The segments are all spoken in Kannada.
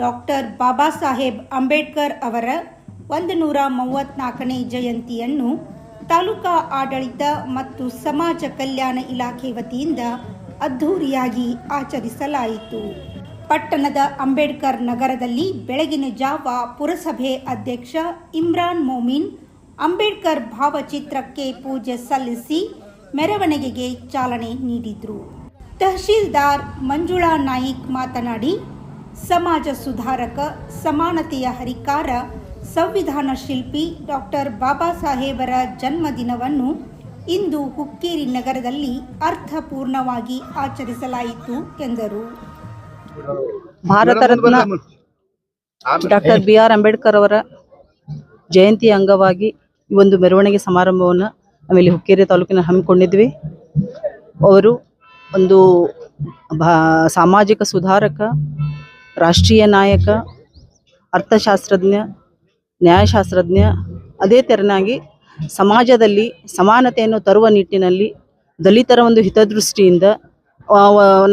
ಡಾಕ್ಟರ್ ಬಾಬಾ ಸಾಹೇಬ್ ಅಂಬೇಡ್ಕರ್ ಅವರ ಒಂದು ನೂರ ಮೂವತ್ನಾಲ್ಕನೇ ಜಯಂತಿಯನ್ನು ತಾಲೂಕಾ ಆಡಳಿತ ಮತ್ತು ಸಮಾಜ ಕಲ್ಯಾಣ ಇಲಾಖೆ ವತಿಯಿಂದ ಅದ್ಧೂರಿಯಾಗಿ ಆಚರಿಸಲಾಯಿತು. ಪಟ್ಟಣದ ಅಂಬೇಡ್ಕರ್ ನಗರದಲ್ಲಿ ಬೆಳಗಿನ ಜಾವ ಪುರಸಭೆ ಅಧ್ಯಕ್ಷ ಇಮ್ರಾನ್ ಮೊಮಿನ್ ಅಂಬೇಡ್ಕರ್ ಭಾವಚಿತ್ರಕ್ಕೆ ಪೂಜೆ ಸಲ್ಲಿಸಿ ಮೆರವಣಿಗೆಗೆ ಚಾಲನೆ ನೀಡಿದರು. ತಹಶೀಲ್ದಾರ್ ಮಂಜುಳಾ ನಾಯಿಕ್ ಮಾತನಾಡಿ ಸಮಾಜ ಸುಧಾರಕ, ಸಮಾನತೆಯ ಹರಿಕಾರ, ಸಂವಿಧಾನ ಶಿಲ್ಪಿ ಡಾಕ್ಟರ್ ಬಾಬಾ ಸಾಹೇಬರ ಜನ್ಮದಿನವನ್ನು ಇಂದು ಹುಕ್ಕೇರಿ ನಗರದಲ್ಲಿ ಅರ್ಥಪೂರ್ಣವಾಗಿ ಆಚರಿಸಲಾಯಿತು ಎಂದರು. Bharat doctor B R Ambedkar ಅವರ ಜಯಂತಿ ಅಂಗವಾಗಿ ಈ ಒಂದು ಮೆರವಣಿಗೆ ಸಮಾರಂಭವನ್ನು ಆಮೇಲೆ ಹುಕ್ಕೇರಿ ತಾಲೂಕಿನ ಹಮ್ಮಿಕೊಂಡಿದ್ವಿ. ಅವರು ಒಂದು ಸಾಮಾಜಿಕ ಸುಧಾರಕ ರಾಷ್ಟ್ರೀಯ ನಾಯಕ, ಅರ್ಥಶಾಸ್ತ್ರಜ್ಞ, ನ್ಯಾಯಶಾಸ್ತ್ರಜ್ಞ, ಅದೇ ತೆರನಾಗಿ ಸಮಾಜದಲ್ಲಿ ಸಮಾನತೆಯನ್ನು ತರುವ ನಿಟ್ಟಿನಲ್ಲಿ ದಲಿತರ ಒಂದು ಹಿತದೃಷ್ಟಿಯಿಂದ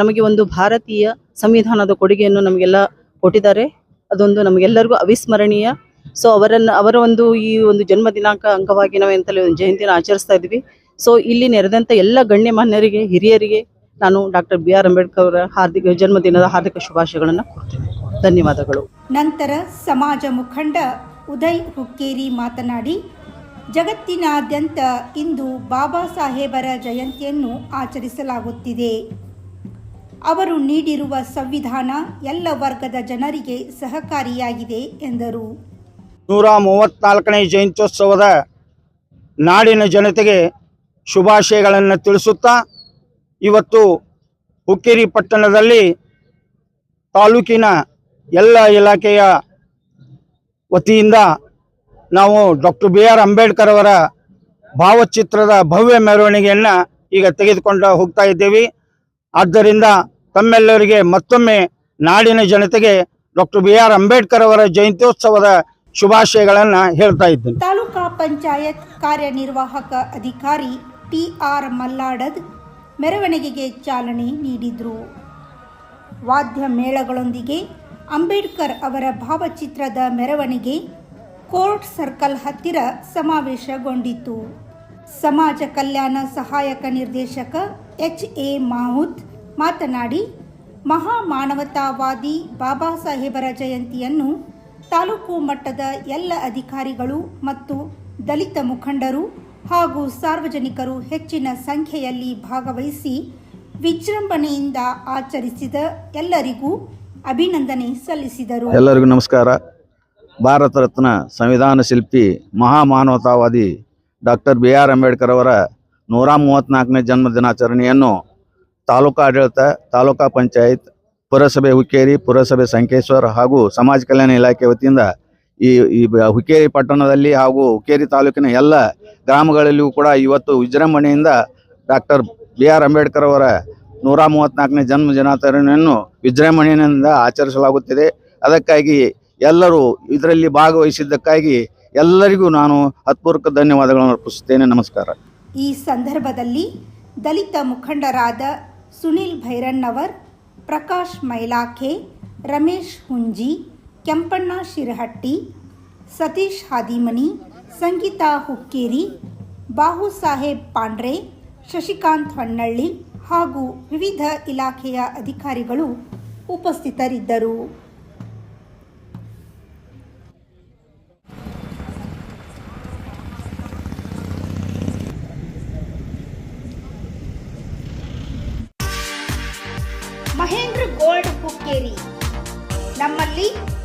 ನಮಗೆ ಒಂದು ಭಾರತೀಯ ಸಂವಿಧಾನದ ಕೊಡುಗೆಯನ್ನು ನಮಗೆಲ್ಲ ಕೊಟ್ಟಿದ್ದಾರೆ. ಅದೊಂದು ನಮಗೆಲ್ಲರಿಗೂ ಅವಿಸ್ಮರಣೀಯ. ಸೊ ಅವರನ್ನು, ಅವರ ಒಂದು ಈ ಒಂದು ಜನ್ಮ ದಿನಾಂಕ ಅಂಗವಾಗಿ ನಾವು ಎಂತಲೇ ಒಂದು ಜಯಂತಿನ ಆಚರಿಸ್ತಾ ಇದ್ವಿ ಸೊ ಇಲ್ಲಿ ನೆರೆದಂಥ ಎಲ್ಲ ಗಣ್ಯಮಾನ್ಯರಿಗೆ, ಹಿರಿಯರಿಗೆ ನಾನು ಡಾಕ್ಟರ್ ಬಿ ಆರ್ ಅಂಬೇಡ್ಕರ್ ಅವರ ಹಾರ್ದಿಕ ಜನ್ಮದಿನದ ಹಾರ್ದಿಕ ಶುಭಾಶಯಗಳನ್ನು ಕೊಡ್ತೀನಿ. ಧನ್ಯವಾದಗಳು. ನಂತರ ಸಮಾಜ ಮುಖಂಡ ಉದಯ್ ಹುಕ್ಕೇರಿ ಮಾತನಾಡಿ ಜಗತ್ತಿನಾದ್ಯಂತ ಇಂದು ಬಾಬಾ ಸಾಹೇಬರ ಜಯಂತಿಯನ್ನು ಆಚರಿಸಲಾಗುತ್ತಿದೆ. ಅವರು ನೀಡಿರುವ ಸಂವಿಧಾನ ಎಲ್ಲ ವರ್ಗದ ಜನರಿಗೆ ಸಹಕಾರಿಯಾಗಿದೆ ಎಂದರು. ನೂರ ಮೂವತ್ನಾಲ್ಕನೇ ಜಯಂತ್ಯೋತ್ಸವದ ನಾಡಿನ ಜನತೆಗೆ ಶುಭಾಶಯಗಳನ್ನು ತಿಳಿಸುತ್ತಾ ಇವತ್ತು ಹುಕ್ಕೇರಿ ಪಟ್ಟಣದಲ್ಲಿ ತಾಲೂಕಿನ ಎಲ್ಲ ಇಲಾಖೆಯ ವತಿಯಿಂದ ನಾವು ಡಾಕ್ಟರ್ ಬಿ ಆರ್ ಅಂಬೇಡ್ಕರ್ ಅವರ ಭಾವಚಿತ್ರದ ಭವ್ಯ ಮೆರವಣಿಗೆಯನ್ನು ಈಗ ತೆಗೆದುಕೊಂಡು ಹೋಗ್ತಾ ಇದ್ದೇವೆ. ಆದ್ದರಿಂದ ತಮ್ಮೆಲ್ಲರಿಗೆ ಮತ್ತೊಮ್ಮೆ ನಾಡಿನ ಜನತೆಗೆ ಡಾಕ್ಟರ್ ಬಿ ಆರ್ ಅಂಬೇಡ್ಕರ್ ಅವರ ಜಯಂತ್ಯೋತ್ಸವದ ಶುಭಾಶಯಗಳನ್ನು ಹೇಳ್ತಾ ಇದ್ದೇನೆ. ತಾಲೂಕಾ ಪಂಚಾಯತ್ ಕಾರ್ಯನಿರ್ವಾಹಕ ಅಧಿಕಾರಿ ಟಿ ಆರ್ ಮಲ್ಲಾಡದ್ ಮೆರವಣಿಗೆಗೆ ಚಾಲನೆ ನೀಡಿದರು. ವಾದ್ಯ ಮೇಳಗಳೊಂದಿಗೆ ಅಂಬೇಡ್ಕರ್ ಅವರ ಭಾವಚಿತ್ರದ ಮೆರವಣಿಗೆ ಕೋರ್ಟ್ ಸರ್ಕಲ್ ಹತ್ತಿರ ಸಮಾವೇಶಗೊಂಡಿತು ಸಮಾಜ ಕಲ್ಯಾಣ ಸಹಾಯಕ ನಿರ್ದೇಶಕ ಎಚ್ ಎ ಮಾಹುತ್ ಮಾತನಾಡಿ, ಮಹಾಮಾನವತಾವಾದಿ ಬಾಬಾ ಸಾಹೇಬರ ಜಯಂತಿಯನ್ನು ತಾಲೂಕು ಮಟ್ಟದ ಎಲ್ಲ ಅಧಿಕಾರಿಗಳು ಮತ್ತು ದಲಿತ ಮುಖಂಡರು ಹಾಗೂ ಸಾರ್ವಜನಿಕರು ಹೆಚ್ಚಿನ ಸಂಖ್ಯೆಯಲ್ಲಿ ಭಾಗವಹಿಸಿ ವಿಜೃಂಭಣೆಯಿಂದ ಆಚರಿಸಿದ ಎಲ್ಲರಿಗೂ ಅಭಿನಂದನೆ ಸಲ್ಲಿಸಿದರು. ಎಲ್ಲರಿಗೂ ನಮಸ್ಕಾರ. ಭಾರತ ರತ್ನ ಸಂವಿಧಾನ ಶಿಲ್ಪಿ ಮಹಾಮಾನವತಾವಾದಿ ಡಾಕ್ಟರ್ ಬಿ ಆರ್ ಅಂಬೇಡ್ಕರ್ ಅವರ ನೂರ ಮೂವತ್ತ್ನಾಲ್ಕನೇ ಜನ್ಮ ದಿನಾಚರಣೆಯನ್ನು ತಾಲೂಕಾ ಆಡಳಿತ, ತಾಲೂಕಾ ಪಂಚಾಯತ್, ಪುರಸಭೆ ಹುಕ್ಕೇರಿ, ಪುರಸಭೆ ಸಂಕೇಶ್ವರ್ ಹಾಗೂ ಸಮಾಜ ಕಲ್ಯಾಣ ಇಲಾಖೆ ವತಿಯಿಂದ ಈ ಈ ಹುಕ್ಕೇರಿ ಪಟ್ಟಣದಲ್ಲಿ ಹಾಗೂ ಹುಕ್ಕೇರಿ ತಾಲೂಕಿನ ಎಲ್ಲ ಗ್ರಾಮಗಳಲ್ಲಿಯೂ ಕೂಡ ಇವತ್ತು ವಿಜೃಂಭಣೆಯಿಂದ ಡಾಕ್ಟರ್ ಬಿ ಆರ್ ಅಂಬೇಡ್ಕರ್ ಅವರ ನೂರ ಮೂವತ್ತ್ನಾಲ್ಕನೇ ಜನ್ಮ ದಿನಾಚರಣೆಯನ್ನು ವಿಜೃಂಭಣೆಯಿಂದ ಆಚರಿಸಲಾಗುತ್ತಿದೆ. ಅದಕ್ಕಾಗಿ ಎಲ್ಲರೂ ಇದರಲ್ಲಿ ಭಾಗವಹಿಸಿದ್ದಕ್ಕಾಗಿ ಎಲ್ಲರಿಗೂ ನಾನು ಹತ್ಪೂರ್ವಕ ಧನ್ಯವಾದಗಳನ್ನು ಅರ್ಪಿಸುತ್ತೇನೆ. ನಮಸ್ಕಾರ. ಈ ಸಂದರ್ಭದಲ್ಲಿ ದಲಿತ ಮುಖಂಡರಾದ ಸುನಿಲ್ ಭೈರಣ್ಣವರ್, ಪ್ರಕಾಶ್ ಮೈಲಾಖೆ, ರಮೇಶ್ ಹುಂಜಿ ಕೆಂಪಣ್ಣ ಶಿರಹಟ್ಟಿ, ಸತೀಶ್ ಹಾದಿಮನಿ, ಸಂಗೀತಾ ಹುಕ್ಕೇರಿ, ಬಾಹು ಸಾಹೇಬ್ ಪಾಂಡ್ರೆ, ಶಶಿಕಾಂತ್ ಹೊನ್ನಳ್ಳಿ ಹಾಗೂ ವಿವಿಧ ಇಲಾಖೆಯ ಅಧಿಕಾರಿಗಳು ಉಪಸ್ಥಿತರಿದ್ದರು. ಮಹೇಂದ್ರ ಗೋಲ್ಡ್ ಹುಕ್ಕೇರಿ. ನಮ್ಮಲ್ಲಿ